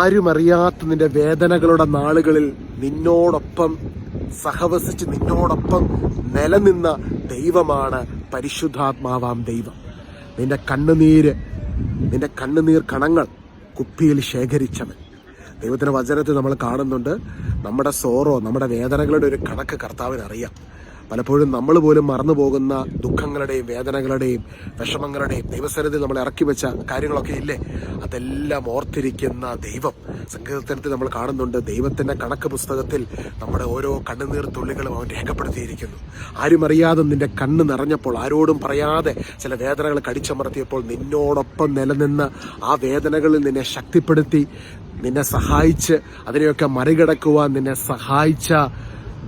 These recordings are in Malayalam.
ആരുമറിയാത്ത നിന്റെ വേദനകളുടെ നാളുകളിൽ നിന്നോടൊപ്പം സഹവസിച്ച് നിന്നോടൊപ്പം നിലനിന്ന ദൈവമാണ് പരിശുദ്ധാത്മാവാം ദൈവം. നിന്റെ കണ്ണുനീര് നിന്റെ കണ്ണുനീർ കണങ്ങൾ കുപ്പിയിൽ ശേഖരിച്ചവൻ. ദൈവത്തിന്റെ വചനത്തിൽ നമ്മൾ കാണുന്നുണ്ട് നമ്മുടെ സോറോ നമ്മുടെ വേദനകളുടെ ഒരു കണക്ക് കർത്താവിന് അറിയാം പലപ്പോഴും നമ്മൾ പോലും മറന്നു പോകുന്ന ദുഃഖങ്ങളുടെയും വേദനകളുടെയും വിഷമങ്ങളുടെയും ദൈവസനത്തിൽ നമ്മൾ ഇറക്കി വെച്ച കാര്യങ്ങളൊക്കെ ഇല്ലേ? അതെല്ലാം ഓർത്തിരിക്കുന്ന ദൈവം സങ്കീർത്തനത്തിൽ നമ്മൾ കാണുന്നുണ്ട്. ദൈവത്തിന്റെ കണക്ക് പുസ്തകത്തിൽ നമ്മുടെ ഓരോ കണ്ണുനീർ തുള്ളികളും അവൻ രേഖപ്പെടുത്തിയിരിക്കുന്നു. ആരും അറിയാതെ നിന്റെ കണ്ണ് നിറഞ്ഞപ്പോൾ ആരോടും പറയാതെ ചില വേദനകൾ കടിച്ചമർത്തിയപ്പോൾ നിന്നോടൊപ്പം നിലനിന്ന് ആ വേദനകളിൽ നിന്നെ ശക്തിപ്പെടുത്തി നിന്നെ സഹായിച്ച് അതിനെയൊക്കെ മറികടക്കുവാൻ നിന്നെ സഹായിച്ച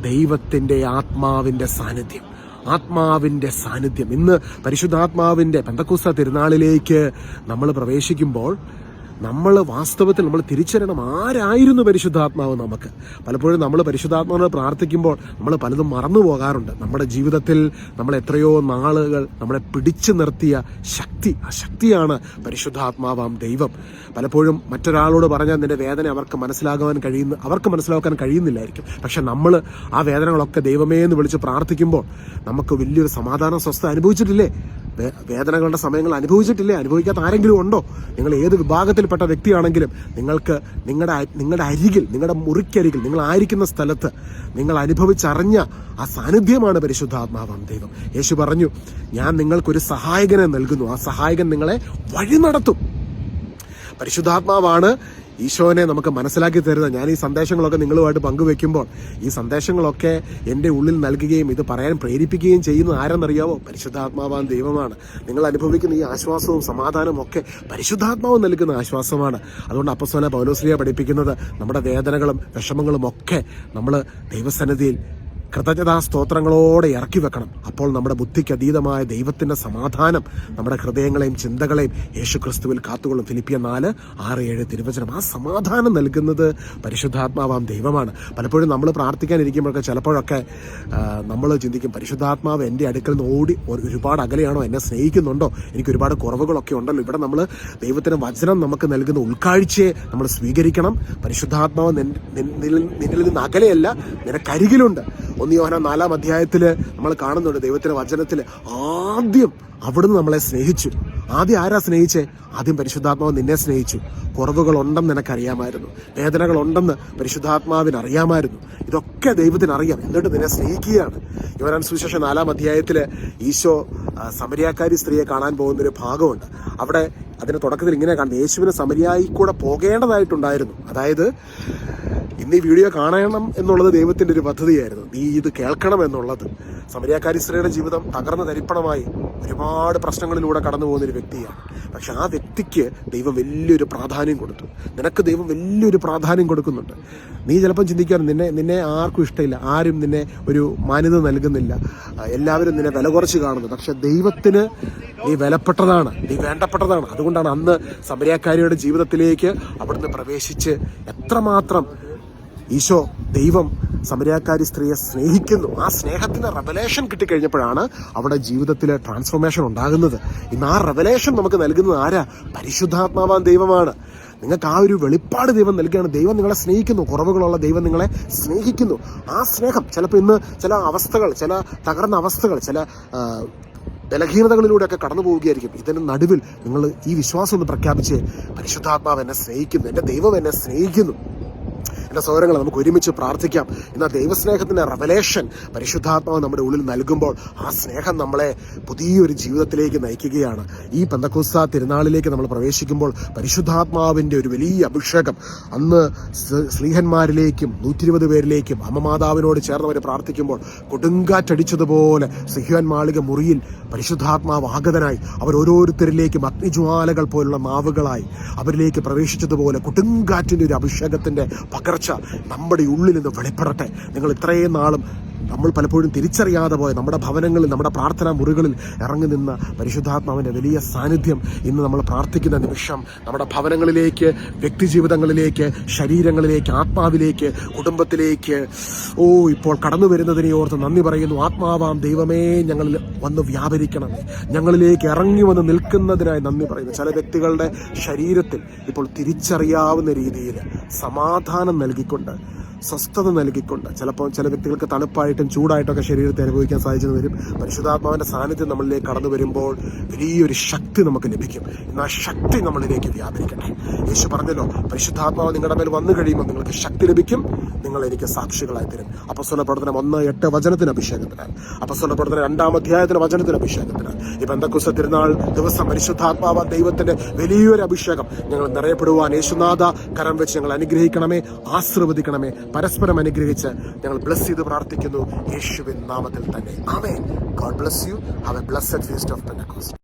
ദൈവത്തിന്റെ ആത്മാവിന്റെ സാന്നിധ്യം. ആത്മാവിന്റെ സാന്നിധ്യം. ഇന്ന് പരിശുദ്ധാത്മാവിന്റെ പെന്തക്കൂസ തിരുനാളിലേക്ക് നമ്മൾ പ്രവേശിക്കുമ്പോൾ നമ്മൾ വാസ്തവത്തിൽ നമ്മൾ തിരിച്ചറിയണം ആരായിരുന്നു പരിശുദ്ധാത്മാവ് നമുക്ക്. പലപ്പോഴും നമ്മൾ പരിശുദ്ധാത്മാവിനെ പ്രാർത്ഥിക്കുമ്പോൾ നമ്മൾ പലതും മറന്നു പോകാറുണ്ട്. നമ്മുടെ ജീവിതത്തിൽ നമ്മൾ എത്രയോ നാളുകൾ നമ്മളെ പിടിച്ചു നിർത്തിയ ശക്തി ആ ശക്തിയാണ് പരിശുദ്ധാത്മാവാം ദൈവം. പലപ്പോഴും മറ്റൊരാളോട് പറഞ്ഞാൽ നിന്റെ വേദന അവർക്ക് മനസ്സിലാകുവാൻ കഴിയുന്ന അവർക്ക് മനസ്സിലാക്കാൻ കഴിയുന്നില്ലായിരിക്കും. പക്ഷെ നമ്മൾ ആ വേദനകളൊക്കെ ദൈവമേ എന്ന് വിളിച്ച് പ്രാർത്ഥിക്കുമ്പോൾ നമുക്ക് വലിയൊരു സമാധാന സ്വസ്ഥ അനുഭവിച്ചിട്ടില്ലേ? വേദനകളുടെ സമയങ്ങൾ അനുഭവിച്ചിട്ടില്ലേ? അനുഭവിക്കാത്ത ആരെങ്കിലും ഉണ്ടോ? നിങ്ങൾ ഏത് വിഭാഗത്തിൽപ്പെട്ട വ്യക്തിയാണെങ്കിലും നിങ്ങൾക്ക് നിങ്ങളുടെ നിങ്ങളുടെ അരികിൽ നിങ്ങളുടെ മുറിക്കരികിൽ നിങ്ങൾ ആയിരിക്കുന്ന സ്ഥലത്ത് നിങ്ങൾ അനുഭവിച്ചറിഞ്ഞ ആ സാന്നിധ്യമാണ് പരിശുദ്ധാത്മാവാം ദൈവം. യേശു പറഞ്ഞു ഞാൻ നിങ്ങൾക്കൊരു സഹായകനെ നൽകുന്നു. ആ സഹായകൻ നിങ്ങളെ വഴി നടത്തും. പരിശുദ്ധാത്മാവാണ് ഈശോനെ നമുക്ക് മനസ്സിലാക്കി തരുന്നത് ഞാൻ ഈ സന്ദേശങ്ങളൊക്കെ നിങ്ങളുമായിട്ട് പങ്കുവെക്കുമ്പോൾ ഈ സന്ദേശങ്ങളൊക്കെ എന്റെ ഉള്ളിൽ നൽകുകയും ഇത് പറയാൻ പ്രേരിപ്പിക്കുകയും ചെയ്യുന്നത് ആരെന്നറിയാവോ? പരിശുദ്ധാത്മാവാൻ ദൈവമാണ്. നിങ്ങൾ അനുഭവിക്കുന്ന ഈ ആശ്വാസവും സമാധാനവും ഒക്കെ പരിശുദ്ധാത്മാവ് നൽകുന്ന ആശ്വാസമാണ്. അതുകൊണ്ട് അപ്പസ്വല പൗലോസ്ലിയ പഠിപ്പിക്കുന്നത് നമ്മുടെ വേദനകളും വിഷമങ്ങളും ഒക്കെ നമ്മൾ ദൈവസന്നിധിയിൽ കൃതജ്ഞതാ സ്തോത്രങ്ങളോടെ ഇറക്കി വെക്കണം. അപ്പോൾ നമ്മുടെ ബുദ്ധിക്ക് അതീതമായ ദൈവത്തിന്റെ സമാധാനം നമ്മുടെ ഹൃദയങ്ങളെയും ചിന്തകളെയും യേശു ക്രിസ്തുവിൽ കാത്തുകൊള്ളും. ഫിലിപ്പിയ നാല് ആറ് ഏഴ് തിരുവചനം. ആ സമാധാനം നൽകുന്നത് പരിശുദ്ധാത്മാവാം ദൈവമാണ്. പലപ്പോഴും നമ്മൾ പ്രാർത്ഥിക്കാനിരിക്കുമ്പോഴൊക്കെ ചിലപ്പോഴൊക്കെ നമ്മൾ ചിന്തിക്കും പരിശുദ്ധാത്മാവ് എന്റെ അടുക്കൽ നിന്ന് ഓടി ഒരു- ഒരുപാട് അകലെയാണോ? എന്നെ സ്നേഹിക്കുന്നുണ്ടോ? എനിക്ക് ഒരുപാട് കുറവുകളൊക്കെ ഉണ്ടല്ലോ. ഇവിടെ നമ്മൾ ദൈവത്തിന് വചനം നമുക്ക് നൽകുന്ന ഉൾക്കാഴ്ചയെ നമ്മൾ സ്വീകരിക്കണം. പരിശുദ്ധാത്മാവ് നിന്നിൽ നിന്ന് അകലെയല്ല നിനക്കരികിലുണ്ട്. ഒന്ന് യോഹന നാലാം അധ്യായത്തിൽ നമ്മൾ കാണുന്നുണ്ട് ദൈവത്തിന്റെ വചനത്തിൽ ആദ്യം അവിടുന്ന് നമ്മളെ സ്നേഹിച്ചു. ആദ്യം ആരാ സ്നേഹിച്ചേ? ആദ്യം പരിശുദ്ധാത്മാവ് നിന്നെ സ്നേഹിച്ചു. കുറവുകൾ കുറവുകളുണ്ടെന്ന് നിനക്കറിയാമായിരുന്നു. വേദനകളുണ്ടെന്ന് പരിശുദ്ധാത്മാവിന് അറിയാമായിരുന്നു. ഇതൊക്കെ ദൈവത്തിന് അറിയാം. എന്നിട്ട് നിന്നെ സ്നേഹിക്കുകയാണ്. യുവനാൻ സുവിശേഷം നാലാം അധ്യായത്തിൽ ഈശോ സമരിയാക്കാരി സ്ത്രീയെ കാണാൻ പോകുന്ന ഒരു ഭാഗമുണ്ട്. അവിടെ അതിന് തുടക്കത്തിൽ ഇങ്ങനെ കാണുന്നത് യേശുവിന് സമരിയായി കൂടെ പോകേണ്ടതായിട്ടുണ്ടായിരുന്നു. അതായത് ഇന്ന് ഈ വീഡിയോ കാണണം എന്നുള്ളത് ദൈവത്തിന്റെ ഒരു പദ്ധതിയായിരുന്നു. നീ ഇത് കേൾക്കണം എന്നുള്ളത്. സമരിയാക്കാരി സ്ത്രീയുടെ ജീവിതം തകർന്ന തരിപ്പണമായി ഒരുപാട് പ്രശ്നങ്ങളിലൂടെ കടന്നു പോകുന്ന ഒരു വ്യക്തിയാണ്. പക്ഷെ ആ വ്യക്തിക്ക് ദൈവം വലിയൊരു പ്രാധാന്യം കൊടുത്തു. നിനക്ക് ദൈവം വലിയൊരു പ്രാധാന്യം കൊടുക്കുന്നുണ്ട്. നീ ചിലപ്പം ചിന്തിക്കാറ് നിന്നെ നിന്നെ ആർക്കും ഇഷ്ടമില്ല. ആരും നിന്നെ ഒരു മാന്യത നൽകുന്നില്ല. എല്ലാവരും നിന്നെ വില കുറച്ച് കാണുന്നു. പക്ഷെ ദൈവത്തിന് നീ വിലപ്പെട്ടതാണ്. നീ വേണ്ടപ്പെട്ടതാണ്. അതുകൊണ്ടാണ് അന്ന് സമരിയാക്കാരിയുടെ ജീവിതത്തിലേക്ക് അവിടുന്ന് പ്രവേശിച്ച് എത്രമാത്രം ഈശോ ദൈവം സമരിയാക്കാരി സ്ത്രീയെ സ്നേഹിക്കുന്നു. ആ സ്നേഹത്തിന് റെവലേഷൻ കിട്ടിക്കഴിഞ്ഞപ്പോഴാണ് അവിടെ ജീവിതത്തിൽ ട്രാൻസ്ഫോർമേഷൻ ഉണ്ടാകുന്നത്. ഇന്ന് ആ റെവലേഷൻ നമുക്ക് നൽകുന്നത് ആരാ? പരിശുദ്ധാത്മാവാൻ ദൈവമാണ്. നിങ്ങൾക്ക് ആ ഒരു വെളിപ്പാട് ദൈവം നൽകുകയാണ്. ദൈവം നിങ്ങളെ സ്നേഹിക്കുന്നു. കുറവുകളുള്ള ദൈവം നിങ്ങളെ സ്നേഹിക്കുന്നു. ആ സ്നേഹം ചിലപ്പോൾ ഇന്ന് ചില അവസ്ഥകൾ ചില തകർന്ന അവസ്ഥകൾ ചില ബലഹീനതകളിലൂടെയൊക്കെ കടന്നു പോവുകയായിരിക്കും. ഇതിന് നടുവിൽ നിങ്ങൾ ഈ വിശ്വാസം ഒന്ന് പ്രഖ്യാപിച്ച് പരിശുദ്ധാത്മാവ് എന്നെ സ്നേഹിക്കുന്നു. എന്റെ ദൈവം എന്നെ സ്നേഹിക്കുന്നു. എന്റെ സഹോദരങ്ങളെ നമുക്ക് ഒരുമിച്ച് പ്രാർത്ഥിക്കാം. എന്നാൽ ദൈവസ്നേഹത്തിന്റെ റവലേഷൻ പരിശുദ്ധാത്മാവ് നമ്മുടെ ഉള്ളിൽ നൽകുമ്പോൾ ആ സ്നേഹം നമ്മളെ പുതിയൊരു ജീവിതത്തിലേക്ക് നയിക്കുകയാണ്. ഈ പെന്തക്കോസ്ത തിരുനാളിലേക്ക് നമ്മൾ പ്രവേശിക്കുമ്പോൾ പരിശുദ്ധാത്മാവിന്റെ ഒരു വലിയ അഭിഷേകം അന്ന് സ്ലീഹന്മാരിലേക്കും നൂറ്റി ഇരുപത് പേരിലേക്കും അമ്മമാതാവിനോട് ചേർന്നവർ പ്രാർത്ഥിക്കുമ്പോൾ കൊടുങ്കാറ്റടിച്ചതുപോലെ സിഹിയൻ മാളിക മുറിയിൽ പരിശുദ്ധാത്മാവ് ആഗതനായി അവർ ഓരോരുത്തരിലേക്കും അഗ്നിജ്വാലകൾ പോലുള്ള നാവുകളായി അവരിലേക്ക് പ്രവേശിച്ചതുപോലെ കൊടുങ്കാറ്റിന്റെ ഒരു അഭിഷേകത്തിന്റെ പകർച്ച നമ്മുടെ ഉള്ളിൽ നിന്ന് വെളിപ്പെടട്ടെ. നിങ്ങൾ ഇത്രയും നാളും നമ്മൾ പലപ്പോഴും തിരിച്ചറിയാതെ പോയ നമ്മുടെ ഭവനങ്ങളിൽ നമ്മുടെ പ്രാർത്ഥനാ മുറികളിൽ ഇറങ്ങി നിന്ന പരിശുദ്ധാത്മാവിന്റെ വലിയ സാന്നിധ്യം ഇന്ന് നമ്മൾ പ്രാർത്ഥിക്കുന്ന നിമിഷം നമ്മുടെ ഭവനങ്ങളിലേക്ക് വ്യക്തിജീവിതങ്ങളിലേക്ക് ശരീരങ്ങളിലേക്ക് ആത്മാവിലേക്ക് കുടുംബത്തിലേക്ക്. ഓ ഇപ്പോൾ കടന്നു വരുന്നതിനെ ഓർത്ത് നന്ദി പറയുന്നു. ആത്മാവാം ദൈവമേ ഞങ്ങളിൽ വന്ന് വ്യാപരിക്കണമേ ഞങ്ങളിലേക്ക് ഇറങ്ങി വന്ന് നിൽക്കുന്നതിനായി നന്ദി പറയുന്നു. ചില വ്യക്തികളുടെ ശരീരത്തിൽ ഇപ്പോൾ തിരിച്ചറിയാവുന്ന രീതിയിൽ സമാധാനം നൽകിക്കൊണ്ട് സ്വസ്ഥത നൽകിക്കൊണ്ട് ചിലപ്പോൾ ചില വ്യക്തികൾക്ക് തണുപ്പായിട്ടും ചൂടായിട്ടൊക്കെ ശരീരത്തെ അനുഭവിക്കാൻ സാധിച്ചെന്ന് വരും. പരിശുദ്ധാത്മാവിന്റെ സാന്നിധ്യം നമ്മളിലേക്ക് കടന്നു വരുമ്പോൾ വലിയൊരു ശക്തി നമുക്ക് ലഭിക്കും. എന്നാൽ ശക്തി നമ്മളിലേക്ക് വ്യാപരിക്കട്ടെ. യേശു പറഞ്ഞല്ലോ പരിശുദ്ധാത്മാവ് നിങ്ങളുടെ മേൽ വന്നു കഴിയുമ്പോൾ നിങ്ങൾക്ക് ശക്തി ലഭിക്കും. നിങ്ങൾ എനിക്ക് സാക്ഷികളായി തരും. അപ്പസ്വല പ്രവർത്തനം ഒന്ന് എട്ട് വചനത്തിന് അഭിഷേകത്തിനാൽ അപ്പസ്വല പ്രവർത്തനം രണ്ടാം അധ്യായത്തിന് വചനത്തിന് അഭിഷേകത്തിനാൽ ഈ ബന്ധക്കുസ തിരുനാൾ ദിവസം പരിശുദ്ധാത്മാവ ദൈവത്തിന്റെ വലിയൊരു അഭിഷേകം ഞങ്ങൾ നിറയപ്പെടുവാൻ യേശുനാഥ കരം വെച്ച് ഞങ്ങൾ അനുഗ്രഹിക്കണമേ ആശീർവദിക്കണമേ പരസ്പരം അനുഗ്രഹിച്ച് ഞങ്ങൾ ബ്ലസ് ചെയ്ത് പ്രാർത്ഥിക്കുന്നു. യേശുവിൻ നാമത്തിൽ തന്നെ. ആമേ God bless you have a blessed feast of Pentecost